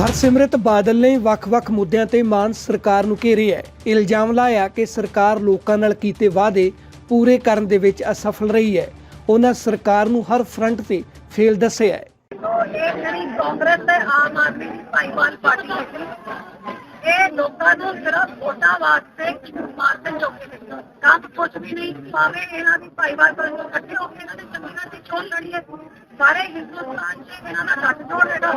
ਹਰਸਿਮਰਤ ਬਾਦਲ ਨੇ ਵੱਖ-ਵੱਖ ਮੁੱਦਿਆਂ ਤੇ ਮਾਨ ਸਰਕਾਰ ਨੂੰ ਘੇਰਿਆ ਹੈ। ਇਲਜ਼ਾਮ ਲਾਇਆ ਕਿ ਸਰਕਾਰ ਲੋਕਾਂ ਨਾਲ ਕੀਤੇ ਵਾਅਦੇ ਪੂਰੇ ਕਰਨ ਦੇ ਵਿੱਚ ਅਸਫਲ ਰਹੀ ਹੈ। ਉਹਨਾਂ ਸਰਕਾਰ ਨੂੰ ਹਰ ਫਰੰਟ ਤੇ ਫੇਲ ਦੱਸਿਆ ਹੈ। ਇਹ ਜਿਹੜੀ ਕਾਂਗਰਸ ਤੇ ਆਮ ਆਦਮੀ ਦੀ ਭਾਈਵਾਲ ਪਾਰਟੀ ਹੈ ਇਹ ਲੋਕਾਂ ਨੂੰ ਸਿਰਫ ਵੋਟਾਂ ਵਾਸਤੇ ਮਾਰਦੇ ਚੋਕੇ ਨੇ ਕੰਮ ਕੁਝ ਵੀ ਨਹੀਂ, ਭਾਵੇਂ ਇਹਨਾਂ ਦੀ ਭਾਈਵਾਲ ਕਰਨ ਇਕੱਠੇ ਹੋ ਕੇ ਇਹਨਾਂ ਨੇ ਚੰਡੀਗੜ੍ਹ ਦੀ ਚੋਣ ਲੜੀ ਹੈ ਸਾਰੇ ਹਿੰਦੁਸਤਾਨ 'ਚ ਇਹਨਾਂ ਦਾ ਗੱਠ ਹੈਗਾ।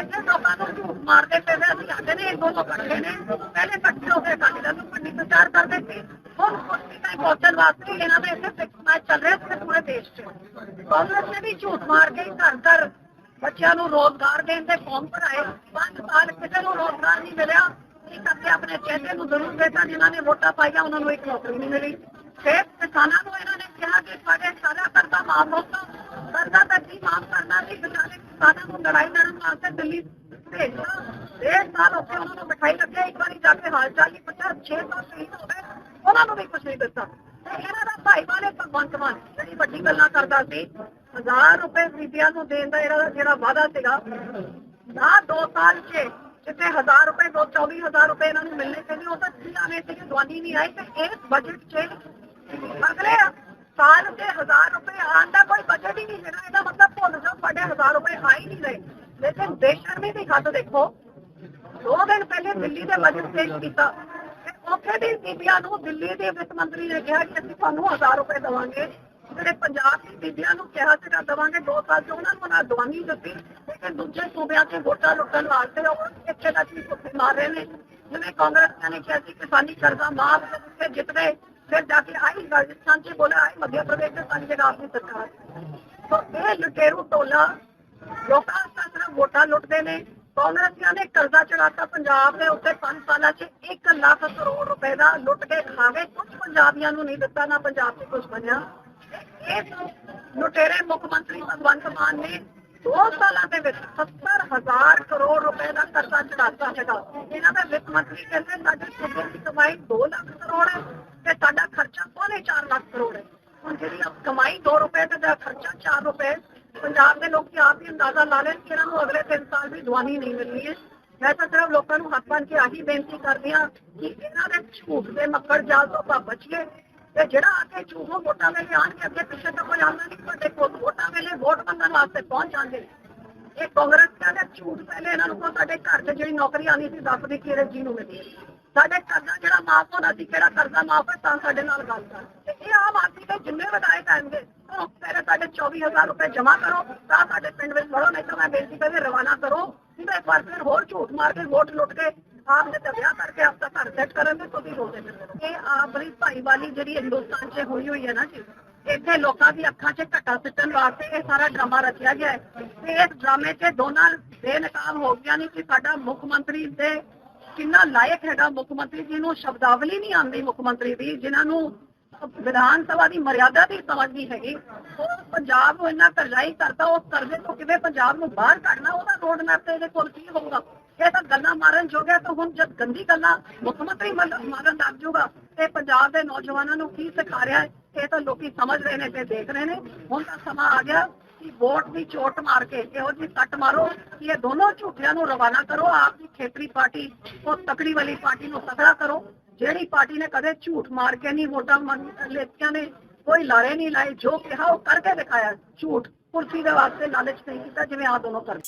ਇੱਥੇ ਲੋਕਾਂ ਨੂੰ ਝੂਠ ਮਾਰਦੇ ਪਏ ਨੇ ਅਸੀਂ ਆਖਦੇ ਨੇ ਇਕੱਠੇ ਨੇ ਪਹਿਲੇ ਇਕੱਠੇ ਹੋ ਕੇ ਅਕਾਲੀ ਦਲ ਨੂੰ ਪੰਡੀ ਪ੍ਰਚਾਰ ਕਰਦੇ ਸੀ। ਹੁਣ ਕੁਰਸੀ ਤਾਈਂ ਪਹੁੰਚਣ ਵਾਸਤੇ ਇਹਨਾਂ ਦੇ ਇੱਥੇ ਫਿਕਸ ਮੈਚ ਚੱਲ ਰਿਹਾ ਸੀ ਪੂਰੇ ਦੇਸ਼ 'ਚ। ਕਾਂਗਰਸ ਨੇ ਵੀ ਝੂਠ ਮਾਰ ਕੇ ਘਰ ਘਰ ਬੱਚਿਆਂ ਨੂੰ ਰੋਜ਼ਗਾਰ ਦੇਣ ਦੇ ਫਾਰਮ ਭਰਾਏ। ਪੰਜ ਸਾਲ ਕਿਸੇ ਨੂੰ ਰੋਜ਼ਗਾਰ ਨਹੀਂ ਮਿਲਿਆ। ਇਹ ਕਰਕੇ ਆਪਣੇ ਚਿਹਰੇ ਨੂੰ ਜ਼ਰੂਰ ਦੇਤਾ ਜਿਨ੍ਹਾਂ ਨੇ ਵੋਟਾਂ ਪਾਈਆਂ, ਉਹਨਾਂ ਨੂੰ ਇੱਕ ਨੌਕਰੀ ਨਹੀਂ ਮਿਲੀ। ਫਿਰ ਕਿਸਾਨਾਂ ਨੂੰ ਇਹਨਾਂ ਨੇ ਕਿਹਾ ਕਿ ਸਾਡੇ ਸਾਰਾ ਕਰਜ਼ਾ ਮਾਫ ਹੋਗਾ ਕਰਜ਼ਾ ਤਾਂ ਕੀ ਮਾਫ ਕਰਨਾ ਸੀ ਵਿਚਾਰੇ ਕਿਸਾਨਾਂ ਨੂੰ ਲੜਾਈ ਲੜਨ ਵਾਸਤੇ ਦਿੱਲੀ ਭੇਜਣਾ। ਡੇਢ ਸਾਲ ਉੱਥੇ ਉਹਨਾਂ ਨੂੰ ਬਿਠਾਈ ਰੱਖਿਆ ਇੱਕ ਵਾਰੀ ਜਾ ਕੇ ਹਾਲ ਚਾਲ ਨਹੀਂ ਪੁੱਛਿਆ 6 ਸਾਲ ਸ਼ਹੀਦ ਹੋ ਗਏ, ਉਹਨਾਂ ਨੂੰ ਵੀ ਕੁਝ ਨਹੀਂ ਦਿੱਤਾ। ਤੇ ਇਹਨਾਂ ਦਾ ਭਾਈ ਵਾਲੇ ਭਗਵੰਤ ਮਾਨ ਜਿਹੜੀ ਵੱਡੀ ਗੱਲਾਂ ਕਰਦਾ ਸੀ, ਹਜ਼ਾਰ ਰੁਪਏ ਬੀਬੀਆਂ ਨੂੰ ਦੇਣ ਦਾ ਇਹਦਾ ਜਿਹੜਾ ਵਾਅਦਾ ਸੀਗਾ, ਨਾ 2 ਸਾਲ 'ਚ ਜਿੱਥੇ 1000 ਰੁਪਏ, ਦੋ 24000 ਰੁਪਏ ਇਹਨਾਂ ਨੂੰ ਮਿਲਣੇ ਚਾਹੀਦੇ ਉਹ ਤਾਂ ਜਿਨ੍ਹਾਂ ਨੇ ਤੇ ਦਵਾਨੀ ਨਹੀਂ ਆਈ ਤੇ ਇਸ ਬਜਟ 'ਚ ਅਗਲੇ ਸਾਲ ਦੇ 1000 ਰੁਪਏ ਆਉਣ ਦਾ ਕੋਈ ਬਜਟ ਹੀ ਨਹੀਂ ਹੈਗਾ, ਇਹਦਾ ਮਤਲਬ ਭੁੱਲ ਜਾਓ, ਸਾਡੇ 1000 ਰੁਪਏ ਆ ਹੀ ਨਹੀਂ ਰਹੇ। ਲੇਕਿਨ ਬੇਸ਼ਰਮੀ ਦੀ ਹੱਦ ਦੇਖੋ ਦੋ ਦਿਨ ਪਹਿਲੇ ਦਿੱਲੀ ਦੇ ਬਜਟ ਪੇਸ਼ ਕੀਤਾ। ਤੇ ਉੱਥੇ ਦੀ ਬੀਬੀਆਂ ਨੂੰ ਦਿੱਲੀ ਦੇ ਵਿੱਤ ਮੰਤਰੀ ਨੇ ਕਿਹਾ ਕਿ ਅਸੀਂ ਤੁਹਾਨੂੰ 1000 ਰੁਪਏ ਦੇਵਾਂਗੇ। ਜਿਹੜੇ ਪੰਜਾਬ ਦੀ ਬੀਬੀਆਂ ਨੂੰ ਕਿਹਾ ਸੀਗਾ, ਦੇਵਾਂਗੇ ਦੋ ਸਾਲ ਚ ਉਹਨਾਂ ਨੂੰ ਨਾ ਦਵਾਨੀ ਦਿੱਤੀ। ਲੇਕਿਨ ਦੂਜੇ ਸੂਬਿਆਂ 'ਚ ਵੋਟਾਂ ਲੁੱਟਣ ਵਾਸਤੇ ਉਹ ਇੱਥੇ ਦਾ ਚੀਜ਼ ਭੁੱਖੇ ਮਾਰ ਰਹੇ ਨੇ? ਜਿਵੇਂ ਕਾਂਗਰਸ ਨੇ ਕਿਹਾ ਸੀ ਕਿਸਾਨੀ ਕਰਜ਼ਾ ਮਾਫ ਤੇ ਜਿੱਤ ਗਏ ਫਿਰ ਜਾ ਕੇ ਆਈ ਰਾਜਸਥਾਨ 'ਚ ਬੋਲੇ ਆਈ ਮੱਧ ਪ੍ਰਦੇਸ਼ ਦੇ ਸਾਡੀ ਜਗ੍ਹਾ ਆਪਣੀ ਸਰਕਾਰ। ਸੋ ਇਹ ਲੁਟੇਰੂ ਟੋਲਾ ਲੋਕਾਂ ਦਾ ਸਿਰਫ ਵੋਟਾਂ ਲੁੱਟਦੇ ਨੇ ਕਾਂਗਰਸੀਆਂ ਨੇ ਕਰਜ਼ਾ ਚੜਾਤਾ ਪੰਜਾਬ ਦੇ ਉੱਤੇ 5 ਸਾਲਾਂ 'ਚ 1 ਲੱਖ ਕਰੋੜ ਰੁਪਏ ਦਾ ਲੁੱਟ ਕੇ ਖਾ ਗਏ। ਕੁਝ ਪੰਜਾਬੀਆਂ ਨੂੰ ਨਹੀਂ ਦਿੱਤਾ ਨਾ ਪੰਜਾਬ 'ਚ ਕੁਝ ਬਣਿਆ। ਇਸ ਲੁਟੇਰੇ ਮੁੱਖ ਮੰਤਰੀ ਭਗਵੰਤ ਮਾਨ ਨੇ ਦੋ ਸਾਲਾਂ ਦੇ ਵਿੱਚ 70000 ਕਰੋੜ ਰੁਪਏ ਦਾ ਕਰਜ਼ਾ ਚੜਾਤਾ ਹੈਗਾ। ਇਹਨਾਂ ਦਾ ਵਿੱਤ ਮੰਤਰੀ ਕਹਿੰਦੇ ਸਾਡੇ ਸੂਬੇ ਦੀ ਕਮਾਈ 2 ਲੱਖ ਕਰੋੜ ਹੈ ਤੇ ਸਾਡਾ ਖਰਚਾ ਪੌਣੇ 4 ਲੱਖ ਕਰੋੜ ਹੈ। ਹੁਣ ਜਿਹੜੀ ਕਮਾਈ 2 ਰੁਪਏ ਤੇ ਦਾ ਖਰਚਾ 4 ਰੁਪਏ ਪੰਜਾਬ ਦੇ ਲੋਕੀ ਆਪ ਹੀ ਅੰਦਾਜ਼ਾ ਲਾ ਲੈਣ ਕਿ ਇਹਨਾਂ ਨੂੰ ਅਗਲੇ 3 ਸਾਲ ਦੀ ਜਵਾਨੀ ਨਹੀਂ ਮਿਲਣੀ ਹੈ। ਮੈਂ ਤਾਂ ਸਿਰਫ ਲੋਕਾਂ ਨੂੰ ਹੱਥ ਬੰਨ ਕੇ ਆਹੀ ਬੇਨਤੀ ਕਰਦੀ ਹਾਂ ਕਿ ਇਹਨਾਂ ਦੇ ਝੂਠ ਦੇ ਮੱਕੜ ਜਾਲ ਤੋਂ ਆਪਾਂ ਬਚੀਏ ਤੇ ਜਿਹੜਾ ਆ ਕੇ ਝੂਠੋਂ ਵੋਟਾਂ ਵੇਲੇ ਆਣਗੇ ਅੱਗੇ ਪਿੱਛੇ ਤਾਂ ਕੋਈ ਆਉਂਦਾ ਨਹੀਂ ਤੁਹਾਡੇ ਕੋਲ ਵੋਟਾਂ ਵੇਲੇ ਵੋਟ ਮੰਗਣ ਵਾਸਤੇ ਪਹੁੰਚ ਜਾਂਦੇ। ਇਹ ਕਾਂਗਰਸੀਆਂ ਦੇ ਝੂਠ ਪਹਿਲੇ ਇਹਨਾਂ ਨੂੰ ਕੋ ਸਾਡੇ ਘਰ 'ਚ ਜਿਹੜੀ ਨੌਕਰੀ ਆਣੀ ਸੀ ਦੱਸਦੇ ਕਿ ਇਹਦੇ ਜੀ ਨੂੰ ਮਿਲੀ। ਸਾਡੇ ਕਰਜ਼ਾ ਜਿਹੜਾ ਮਾਫ ਹੋਣਾ ਸੀ, ਕਿਹੜਾ ਕਰਜ਼ਾ ਮਾਫ ਹੈ, ਤਾਂ ਸਾਡੇ ਨਾਲ ਗੱਲ ਕਰ। ਤੇ ਇਹ ਆਮ ਆਦਮੀ ਦੇ ਜਿੰਨੇ ਵਿਧਾਇਕ ਆਣਗੇ ਸਾਡੇ 24000 ਰੁਪਏ ਜਮ੍ਹਾਂ ਕਰੋ, ਤਾਂ ਸਾਡੇ ਪਿੰਡ ਵਿੱਚ ਵੜੋ ਨਹੀਂ ਤਾਂ ਮੈਂ ਬੇਨਤੀ ਕਰਕੇ ਰਵਾਨਾ ਕਰੋ। ਨਹੀਂ ਇੱਕ ਵਾਰ ਫਿਰ ਹੋਰ ਝੂਠ ਮਾਰ ਕੇ, ਵੋਟ ਲੁੱਟ ਕੇ ਆਪ ਨੇ ਤਾਂ ਕਰਕੇ ਆਪ ਦਾ ਘਰ ਸੈੱਟ ਕਰਨ ਦੇ ਤੁਸੀਂ ਰੋਦੇ ਇਹ ਆਪਣੀ ਭਾਈਵਾਲੀ ਜਿਹੜੀ ਹਿੰਦੁਸਤਾਨ 'ਚ ਹੋਈ ਹੋਈ ਹੈ ਨਾ ਜੀ, ਇੱਥੇ ਲੋਕਾਂ ਦੀ ਅੱਖਾਂ 'ਚ ਘੱਟਾ ਸਿੱਟਣ ਵਾਸਤੇ ਇਹ ਸਾਰਾ ਡਰਾਮਾ ਰਚਿਆ ਗਿਆ ਹੈ। ਤੇ ਇਸ ਡਰਾਮੇ 'ਚ ਦੋਨਾਂ ਬੇਨਕਾਮ ਹੋ ਗਿਆ ਨਹੀਂ ਕਿ ਸਾਡਾ ਮੁੱਖ ਮੰਤਰੀ ਤੇ ਕਿੰਨਾ ਲਾਇਕ ਹੈਗਾ ਮੁੱਖ ਮੰਤਰੀ ਜੀ ਨੂੰ ਸ਼ਬਦਾਵਲੀ ਨਹੀਂ ਆਉਂਦੀ ਮੁੱਖ ਮੰਤਰੀ ਦੀ, ਜਿਨ੍ਹਾਂ ਨੂੰ ਵਿਧਾਨ ਸਭਾ ਦੀ ਮਰਿਆਦਾ ਦੀ ਸਮਝ ਨਹੀਂ ਹੈਗੀ। ਉਹ ਪੰਜਾਬ ਨੂੰ ਇੰਨਾ ਕਰਜ਼ਾਈ ਕਰਦਾ ਉਸ ਕਰਜ਼ੇ ਤੋਂ ਕਿਵੇਂ ਪੰਜਾਬ ਨੂੰ ਬਾਹਰ ਕੱਢਣਾ, ਉਹਦਾ ਰੋਡ ਮੈਪ ਤੇ ਇਹਦੇ ਕੋਲ ਕੀ ਹੋਊਗਾ? ਇਹ ਤਾਂ ਗੱਲਾਂ ਮਾਰਨ ਜੋਗਿਆ ਤਾਂ ਹੁਣ ਜਦ ਗੰਦੀ ਗੱਲਾਂ ਮੁੱਖ ਮੰਤਰੀ ਮਾਰਨ ਲੱਗ ਜਾਊਗਾ ਤੇ ਪੰਜਾਬ ਦੇ ਨੌਜਵਾਨਾਂ ਨੂੰ ਕੀ ਸਿਖਾ ਰਿਹਾ ਇਹ ਤਾਂ ਲੋਕੀ ਸਮਝ ਰਹੇ ਨੇ ਤੇ ਦੇਖ ਰਹੇ ਨੇ। ਹੁਣ ਤਾਂ ਸਮਾਂ ਆ ਗਿਆ ਕਿ ਵੋਟ ਦੀ ਚੋਟ ਮਾਰ ਕੇ ਇਹੋ ਜਿਹੀ ਕੱਟ ਮਾਰੋ ਕਿ ਇਹ ਦੋਨੋਂ ਝੂਠਿਆਂ ਨੂੰ ਰਵਾਨਾ ਕਰੋ, ਆਪ ਦੀ ਖੇਤਰੀ ਪਾਰਟੀ, ਉਹ ਤਕੜੀ ਵਾਲੀ ਪਾਰਟੀ ਨੂੰ ਤਕੜਾ ਕਰੋ। ਜਿਹੜੀ ਪਾਰਟੀ ਨੇ ਕਦੇ ਝੂਠ ਮਾਰ ਕੇ ਨਹੀਂ ਵੋਟਾਂ ਮੰਗ- ਲੈਤੀਆਂ ਨੇ, ਕੋਈ ਲਾਰੇ ਨਹੀਂ ਲਾਏ, ਜੋ ਕਿਹਾ ਉਹ ਕਰਕੇ ਦਿਖਾਇਆ। ਝੂਠ ਕੁਰਸੀ ਦੇ ਵਾਸਤੇ ਲਾਲਚ ਨਹੀਂ ਕੀਤਾ, ਜਿਵੇਂ ਆ ਦੋਨੋਂ ਕਰਦੇ।